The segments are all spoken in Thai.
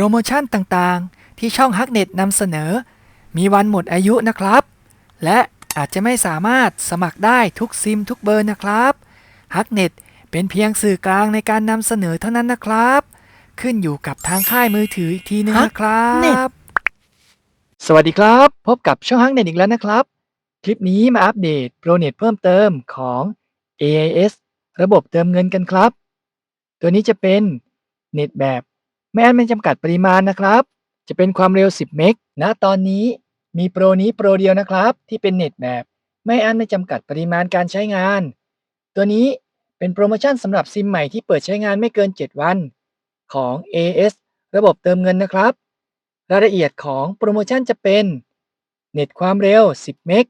รโมชั่นต่างๆ ที่ช่องฮักเน็ตนำเสนอ มีวันหมดอายุนะครับ และอาจจะไม่สามารถสมัครได้ทุกซิมทุกเบอร์นะครับฮักเน็ตเป็นเพียงสื่อกลางในการนำเสนอเท่านั้นนะครับ ขึ้นอยู่กับทางค่ายมือถืออีกทีนึงนะครับ สวัสดีครับ พบกับช่องฮักเน็ตอีกแล้วนะครับ คลิปนี้มาอัปเดตโปรเน็ตเพิ่มเติมของ AIS ระบบเติมเงินกันครับ ตัวนี้จะเป็นเน็ตแบบ ไม่อันไม่จำกัดปริมาณนะครับ จะเป็นความเร็ว 10 เมกณตอนนี้มีโปรนี้โปรเดียวนะครับ ที่เป็นเน็ตแบบ ไม่อันไม่จำกัดปริมาณการใช้งาน ตัวนี้เป็นโปรโมชั่นสำหรับซิมใหม่ที่เปิดใช้งานไม่เกิน 7 วัน ของ AS ระบบเติมเงินนะครับ รายละเอียดของโปรโมชั่นจะเป็น เน็ตความเร็ว 10 เมก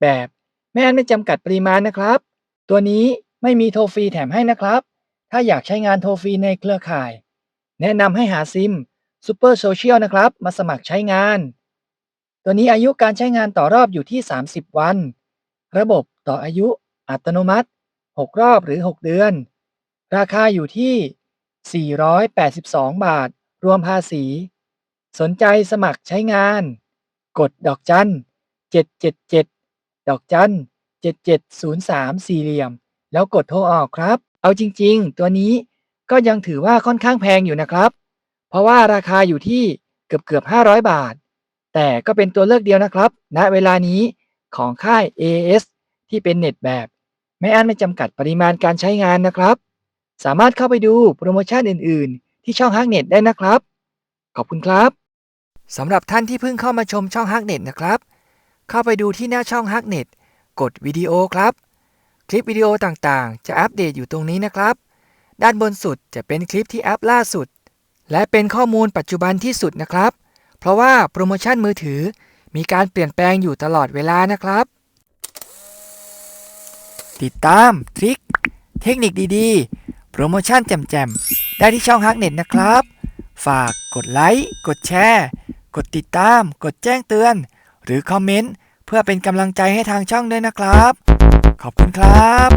แบบไม่อันไม่จำกัดปริมาณนะครับ ตัวนี้ไม่มีโทรฟรีแถมให้นะครับ ถ้าอยากใช้งานโทรฟรีในเครือข่าย แนะนำให้หาซิม Super Social นะครับ มาสมัครใช้งาน ตัวนี้อายุการใช้งานต่อรอบอยู่ที่ 30 วัน ระบบต่ออายุอัตโนมัติ 6 รอบหรือ 6 เดือน ราคาอยู่ที่ 482 บาท รวมภาษี สนใจสมัครใช้งาน กดดอกจัน 777 ดอกจัน 7703 สี่เหลี่ยม แล้วกดโทรออกครับ เอาจริง ๆ ตัวนี้ ก็ยังถือว่าค่อนข้างแพงอยู่นะครับ เพราะว่าราคาอยู่ที่เกือบเกือบ500 บาท แต่ก็เป็นตัวเลือกเดียวนะครับ ณ เวลานี้ของค่าย AS ที่เป็นเน็ตแบบ ไม่อันไม่จำกัดปริมาณการใช้งานนะครับ สามารถเข้าไปดูโปรโมชั่นอื่น ๆ ที่ช่องฮักเน็ตได้นะครับ ขอบคุณครับสำหรับท่านที่เพิ่งเข้ามาชมช่องฮักเน็ตนะครับ เข้าไปดูที่หน้าช่องฮักเน็ตกดวิดีโอครับ คลิปวิดีโอต่างๆ จะอัปเดตอยู่ตรงนี้นะครับ ด้านบนสุดจะเป็นคลิปที่อัปล่าสุด และเป็นข้อมูลปัจจุบันที่สุดนะครับ เพราะว่าโปรโมชั่นมือถือมีการเปลี่ยนแปลงอยู่ตลอดเวลานะครับ ติดตามทริคเทคนิคดีๆ โปรโมชั่นแจ่มๆ ได้ที่ช่องฮักเน็ตนะครับ ฝากกดไลค์ กดแชร์ กดติดตาม กดแจ้งเตือน หรือคอมเมนต์ เพื่อเป็นกำลังใจให้ทางช่องด้วยนะครับ ขอบคุณครับ